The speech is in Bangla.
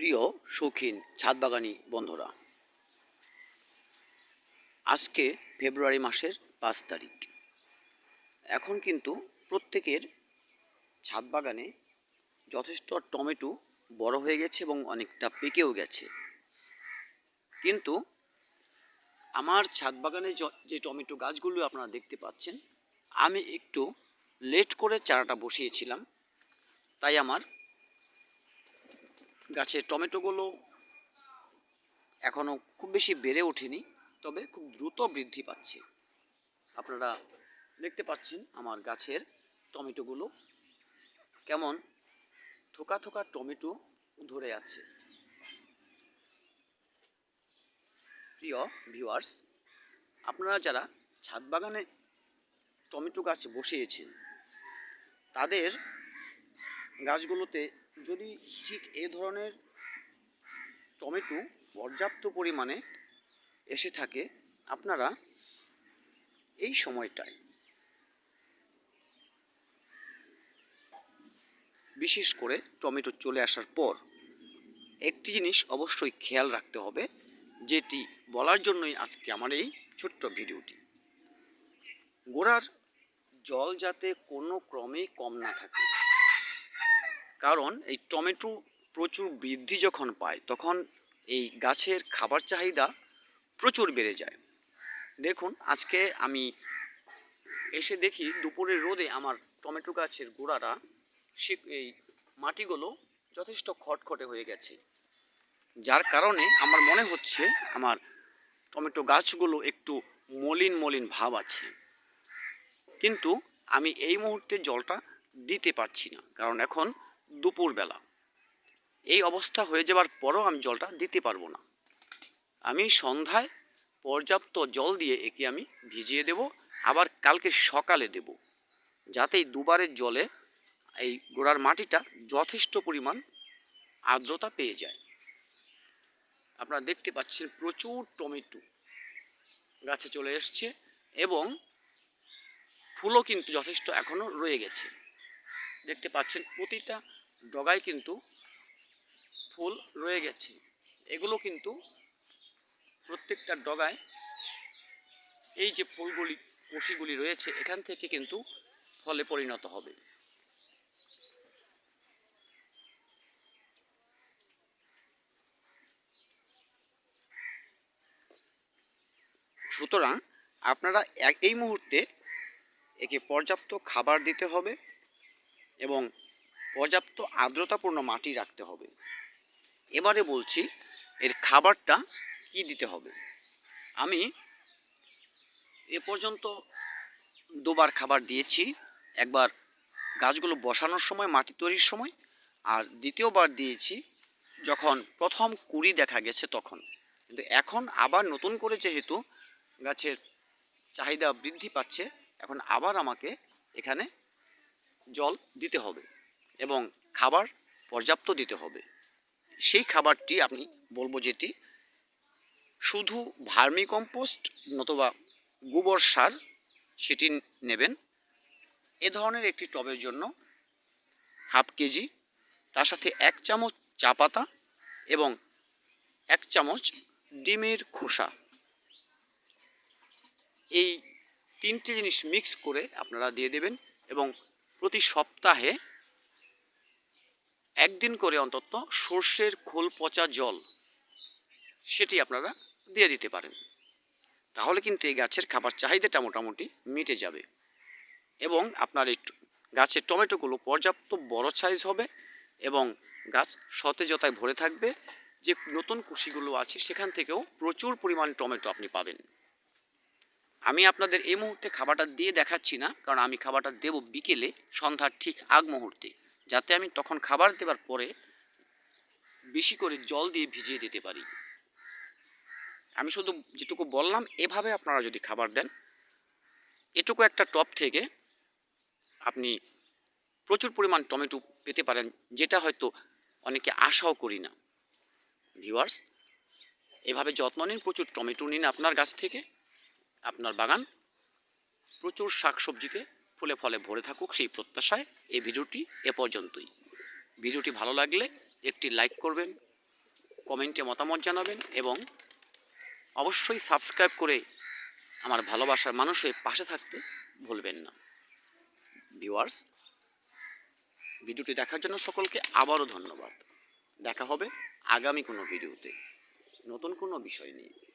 প্রিয় শৌখিন ছাদবাগানি বন্ধুরা, আজকে ফেব্রুয়ারি মাসের পাঁচ তারিখ। এখন কিন্তু প্রত্যেকের ছাদ বাগানে যথেষ্ট টমেটো বড় হয়ে গেছে এবং অনেকটা পেকেও গেছে। কিন্তু আমার ছাদ বাগানে যে টমেটো গাছগুলো আপনারা দেখতে পাচ্ছেন, আমি একটু লেট করে চারাটা বসিয়েছিলাম, তাই আমার গাছের টমেটোগুলো এখনও খুব বেশি বেড়ে ওঠেনি, তবে খুব দ্রুত বৃদ্ধি পাচ্ছে। আপনারা দেখতে পাচ্ছেন আমার গাছের টমেটোগুলো কেমন থোকা থোকা টমেটো ধরে আছে। প্রিয় ভিউয়ার্স, আপনারা যারা ছাদ বাগানে টমেটো গাছ বসিয়েছেন, তাদের গাছগুলোতে যদি ঠিক এ ধরনের টমেটো পর্যাপ্ত পরিমাণে এসে থাকে, আপনারা এই সময়টায় বিশেষ করে টমেটো চলে আসার পর একটি জিনিস অবশ্যই খেয়াল রাখতে হবে, যেটি বলার জন্যই আজকে আমার এই ছোট্ট ভিডিওটি। গোড়ার জল যাতে কোনো ক্রমেই কম না থাকে কারণ এই টমেটো প্রচুর বৃদ্ধি যখন পায়, তখন এই গাছের খাবার চাহিদা প্রচুর বেড়ে যায়। দেখুন, আজকে আমি এসে দেখি দুপুরের রোদে আমার টমেটো গাছের গোড়াটা এই মাটিগুলো যথেষ্ট খটখটে হয়ে গেছে। যার কারণে আমার মনে হচ্ছে আমার টমেটো গাছগুলো একটু মলিন মলিন ভাব আছে। কিন্তু আমি এই মুহূর্তে জলটা দিতে পারছি না, কারণ এখন দুপুরবেলা। এই অবস্থা হয়ে যাবার পরও আমি জলটা দিতে পারব না। আমি সন্ধ্যায় পর্যাপ্ত জল দিয়ে একে আমি ভিজিয়ে দেব, আবার কালকে সকালে দেব। যাতে এই দুবারের জলে এই গোড়ার মাটিটা যথেষ্ট পরিমাণ আর্দ্রতা পেয়ে যায়। আপনারা দেখতে পাচ্ছেন প্রচুর টমেটো গাছে চলে এসছে এবং ফুলও কিন্তু যথেষ্ট এখনও রয়ে গেছে। দেখতে পাচ্ছেন প্রতিটা ডগায় কিন্তু ফুল রয়ে গেছে। এগুলো কিন্তু প্রত্যেকটা ডগায় এই যে ফুলগুলি কষিগুলি রয়েছে, এখান থেকে কিন্তু ফলে পরিণত হবে। সুতরাং আপনারা এই মুহূর্তে একে পর্যাপ্ত খাবার দিতে হবে এবং পর্যাপ্ত আর্দ্রতাপূর্ণ মাটি রাখতে হবে। এবারে বলছি, এর খাবারটা কি দিতে হবে? আমি এ পর্যন্ত দুবার খাবার দিয়েছি। একবার গাছগুলো বসানোর সময়, মাটি তৈরির সময়, আর দ্বিতীয়বার দিয়েছি যখন প্রথম কুড়ি দেখা গেছে তখন। কিন্তু এখন আবার নতুন করে যেহেতু গাছের চাহিদা বৃদ্ধি পাচ্ছে, এখন আবার আমাকে এখানে জল দিতে হবে। এবং খাবার পর্যাপ্ত দিতে হবে। সেই খাবারটি আমি বলব যেটি শুধু ভার্মি কম্পোস্ট নতুবা গোবর সার সেটি নেবেন। এ ধরনের একটি টবের জন্য হাফ কেজি, তার সাথে এক চামচ চা পাতা এবং এক চামচ ডিমের খোসা। এই তিনটে জিনিস মিক্স করে আপনারা দিয়ে দেবেন এবং প্রতি সপ্তাহে একদিন করে অন্তত সর্ষের খোল পচা জল, সেটি আপনারা দিয়ে দিতে পারেন। তাহলে কিন্তু এই গাছের খাবার চাহিদাটা মোটামুটি মিটে যাবে এবং আপনার এই গাছের টমেটোগুলো পর্যাপ্ত বড় সাইজ হবে এবং গাছ সতেজতায় ভরে থাকবে। যে নতুন কুশিগুলো আছে, সেখান থেকেও প্রচুর পরিমাণ টমেটো আপনি পাবেন। আমি আপনাদের এই মুহূর্তে খাবারটা দিয়ে দেখাচ্ছি না, কারণ আমি খাবারটা দেব বিকেলে, সন্ধ্যার ঠিক আগ মুহূর্তে। যাতে আমি তখন খাবার দেওয়ার পরে বেশি করে জল দিয়ে ভিজিয়ে দিতে পারি। আমি শুধু যেটুকু বললাম, এভাবে আপনারা যদি খাবার দেন, এটুকু একটা টপ থেকে আপনি প্রচুর পরিমাণ টমেটো পেতে পারেন, যেটা হয়তো অনেকে আশাও করি না। ভিউয়ার্স, এভাবে যত্ন নিন, প্রচুর টমেটো নিন আপনার গাছ থেকে, আপনার বাগান, প্রচুর শাকসবজিকে ফুলে ফলে ভরে থাকুক সেই প্রত্যাশায় এই ভিডিওটি এ পর্যন্তই। ভিডিওটি ভালো লাগলে একটি লাইক করবেন, কমেন্টে মতামত জানাবেন এবং অবশ্যই সাবস্ক্রাইব করে আমার ভালোবাসার মানুষের পাশে থাকতে ভুলবেন না। ভিউয়ার্স, ভিডিওটি দেখার জন্য সকলকে আবারও ধন্যবাদ। দেখা হবে আগামী কোনো ভিডিওতে। নতুন কোনো বিষয় নিয়ে।